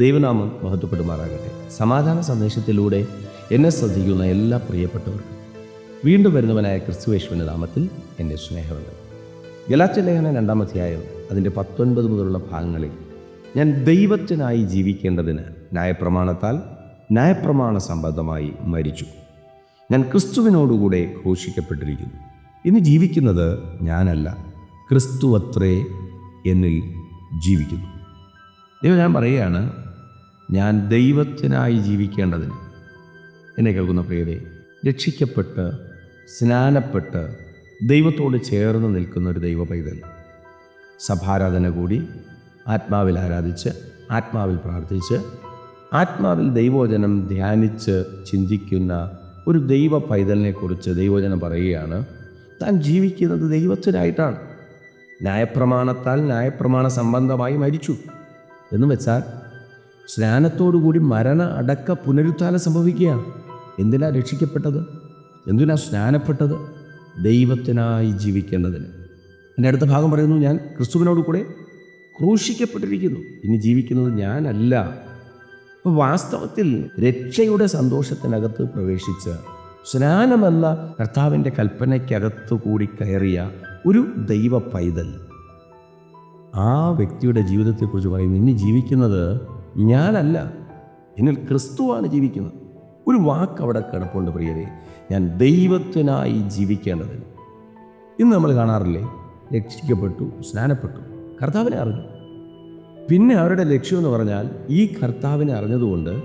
ദൈവനാമം മഹത്വപ്പെടുമാറാകട്ടെ. സമാധാന സന്ദേശത്തിലൂടെ എന്നെ ശ്രദ്ധിക്കുന്ന എല്ലാ പ്രിയപ്പെട്ടവർക്കും വീണ്ടും വരുന്നവനായ ക്രിസ്തുവേശുവിന്റെ നാമത്തിൽ എന്റെ സ്നേഹമുണ്ട് ഗലാച്ചലേഖന രണ്ടാം അധ്യായം അതിന്റെ പത്തൊൻപത് മുതലുള്ള ഭാഗങ്ങളിൽ ഞാൻ ദൈവത്തിനായി ജീവിക്കേണ്ടതിന് ന്യായപ്രമാണത്താൽ ന്യായപ്രമാണ സംബന്ധമായി മരിച്ചു. ഞാൻ ക്രിസ്തുവിനോടുകൂടെ ഘോഷിക്കപ്പെട്ടിരിക്കുന്നു. ഇന്ന് ജീവിക്കുന്നത് ഞാനല്ല ക്രിസ്തു അത്രേ എന്നിൽ ജീവിക്കുന്നു. ദൈവം ഞാൻ പറയുകയാണ് ഞാൻ ദൈവത്തിനായി ജീവിക്കേണ്ടതിന്. എന്നെ കേൾക്കുന്ന പ്രിയരെ രക്ഷിക്കപ്പെട്ട് സ്നാനപ്പെട്ട് ദൈവത്തോട് ചേർന്ന് നിൽക്കുന്ന ഒരു ദൈവ പൈതൽ സഭാരാധന കൂടി ആത്മാവിൽ ആരാധിച്ച് ആത്മാവിൽ പ്രാർത്ഥിച്ച് ആത്മാവിൽ ദൈവോചനം ധ്യാനിച്ച് ചിന്തിക്കുന്ന ഒരു ദൈവ പൈതലിനെക്കുറിച്ച് ദൈവോചനം പറയുകയാണ് താൻ ജീവിക്കുന്നത് ദൈവത്തിനായിട്ടാണ്. ന്യായപ്രമാണത്താൽ ന്യായപ്രമാണ സംബന്ധമായി മരിച്ചു എന്ന് വെച്ചാൽ സ്നാനത്തോടുകൂടി മരണ അടക്ക പുനരുത്ഥാനം സംഭവിക്കുകയാണ്. എന്തിനാ രക്ഷിക്കപ്പെട്ടത്? എന്തിനാ സ്നാനപ്പെട്ടത്? ദൈവത്തിനായി ജീവിക്കേണ്ടതിന്. എന്റെ അടുത്ത ഭാഗം പറയുന്നു ഞാൻ ക്രിസ്തുവിനോട് കൂടെ ക്രൂശിക്കപ്പെട്ടിരിക്കുന്നു. ഇനി ജീവിക്കുന്നത് ഞാനല്ല. അപ്പോൾ വാസ്തവത്തിൽ രക്ഷയുടെ സന്തോഷത്തിനകത്ത് പ്രവേശിച്ച് സ്നാനമെന്ന കർത്താവിന്റെ കൽപ്പനയ്ക്കകത്ത് കൂടി കയറിയ ഒരു ദൈവ പൈതൽ ആ വ്യക്തിയുടെ ജീവിതത്തെക്കുറിച്ച് പറയുന്നു ഇനി ജീവിക്കുന്നത് ഞാനല്ല. എന്നിൽ ക്രിസ്തുവാണ് ജീവിക്കുന്നത്. ഒരു വാക്ക് അവിടെ കിടപ്പുണ്ട് പ്രിയരെ. ഞാൻ ദൈവത്തിനായി ജീവിക്കേണ്ടതിന്. ഇന്ന് നമ്മൾ കാണാറില്ലേ? രക്ഷിക്കപ്പെട്ടു സ്നാനപ്പെട്ടു. കർത്താവിനെ അറിഞ്ഞു. പിന്നെ അവരുടെ ലക്ഷ്യം എന്ന് പറഞ്ഞാൽ ഈ കർത്താവിനെ അറിഞ്ഞതുകൊണ്ട്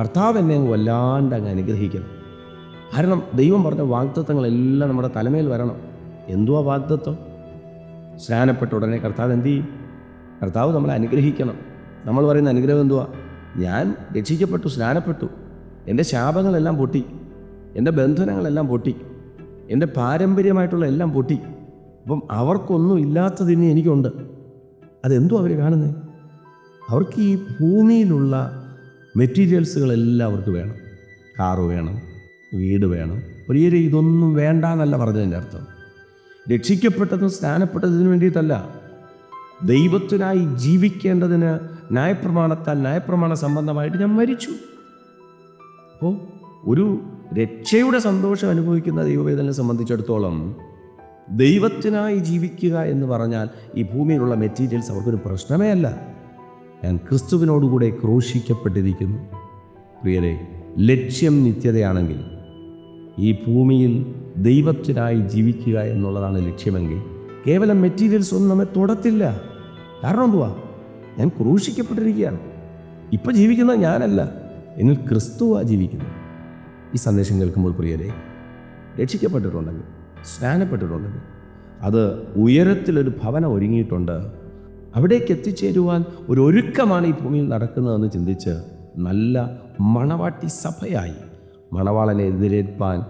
കർത്താവ് എന്നെ വല്ലാണ്ട് അങ്ങ് അനുഗ്രഹിക്കണം. കാരണം ദൈവം പറഞ്ഞ വാഗ്ദത്വങ്ങളെല്ലാം നമ്മുടെ തലമേൽ വരണം. എന്തുവാ വാഗ്ദത്വം സ്നാനപ്പെട്ട ഉടനെ കർത്താവ് എന്ത് ചെയ്യും? കർത്താവ് നമ്മളെ അനുഗ്രഹിക്കണം. നമ്മൾ പറയുന്ന അനുഗ്രഹം എന്തുവാ? ഞാൻ രക്ഷിക്കപ്പെട്ടു സ്നാനപ്പെട്ടു. എന്റെ ശാപങ്ങളെല്ലാം പൊട്ടി. എന്റെ ബന്ധനങ്ങളെല്ലാം പൊട്ടി. എന്റെ പാരമ്പര്യമായിട്ടുള്ള എല്ലാം പൊട്ടി. അപ്പം അവർക്കൊന്നും ഇല്ലാത്തതിന് എനിക്കുണ്ട്. അതെന്തോ അവർ കാണുന്നത് അവർക്ക് ഈ ഭൂമിയിലുള്ള മെറ്റീരിയൽസുകളെല്ലാം അവർക്ക് വേണം. കാറ് വേണം വീട് വേണം. ഒരേ ഇതൊന്നും വേണ്ട എന്നല്ല പറഞ്ഞതിന്റെ അർത്ഥം. രക്ഷിക്കപ്പെട്ടതും സ്നാനപ്പെട്ടതിന് വേണ്ടിയിട്ടല്ല. ദൈവത്തിനായി ജീവിക്കേണ്ടതിന് ന്യായപ്രമാണത്താൽ ന്യായപ്രമാണ സംബന്ധമായിട്ട് ഞാൻ മരിച്ചു. അപ്പോൾ ഒരു രക്ഷയുടെ സന്തോഷം അനുഭവിക്കുന്ന ദൈവവേദനെ സംബന്ധിച്ചിടത്തോളം ദൈവത്തിനായി ജീവിക്കുക എന്ന് പറഞ്ഞാൽ ഈ ഭൂമിയിലുള്ള മെറ്റീരിയൽസ് അവർക്കൊരു പ്രശ്നമേ അല്ല. ഞാൻ ക്രിസ്തുവിനോടുകൂടെ ക്രൂശിക്കപ്പെട്ടിരിക്കുന്നു. പ്രിയരെ ലക്ഷ്യം നിത്യതയാണെങ്കിൽ ഈ ഭൂമിയിൽ ദൈവത്തിനായി ജീവിക്കുക എന്നുള്ളതാണ് ലക്ഷ്യമെങ്കിൽ കേവലം മെറ്റീരിയൽസ് ഒന്നും നമ്മെ തൊടത്തില്ല. കാരണം എന്തുവാ? ഞാൻ ക്രൂശിക്കപ്പെട്ടിരിക്കുകയാണ്. ഇപ്പം ജീവിക്കുന്നത് ഞാനല്ല. എന്നിൽ ക്രിസ്തുവാ ജീവിക്കുന്നത് ഈ സന്ദേശം കേൾക്കുമ്പോൾ പ്രിയരെ രക്ഷിക്കപ്പെട്ടിട്ടുണ്ടെങ്കിൽ സ്നാനപ്പെട്ടിട്ടുണ്ടെങ്കിൽ അത് ഉയരത്തിലൊരു ഭവനം ഒരുങ്ങിയിട്ടുണ്ട്. അവിടേക്ക് എത്തിച്ചേരുവാൻ ഒരു ഒരുക്കമാണ് ഈ ഭൂമിയിൽ നടക്കുന്നതെന്ന് ചിന്തിച്ച് നല്ല മണവാട്ടി സഭയായി. മണവാളനെ എതിരേൽപ്പാൻ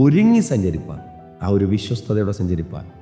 ഒരുങ്ങി സഞ്ചരിപ്പാൻ ആ ഒരു വിശ്വസ്തയോടെ സഞ്ചരിപ്പാൻ.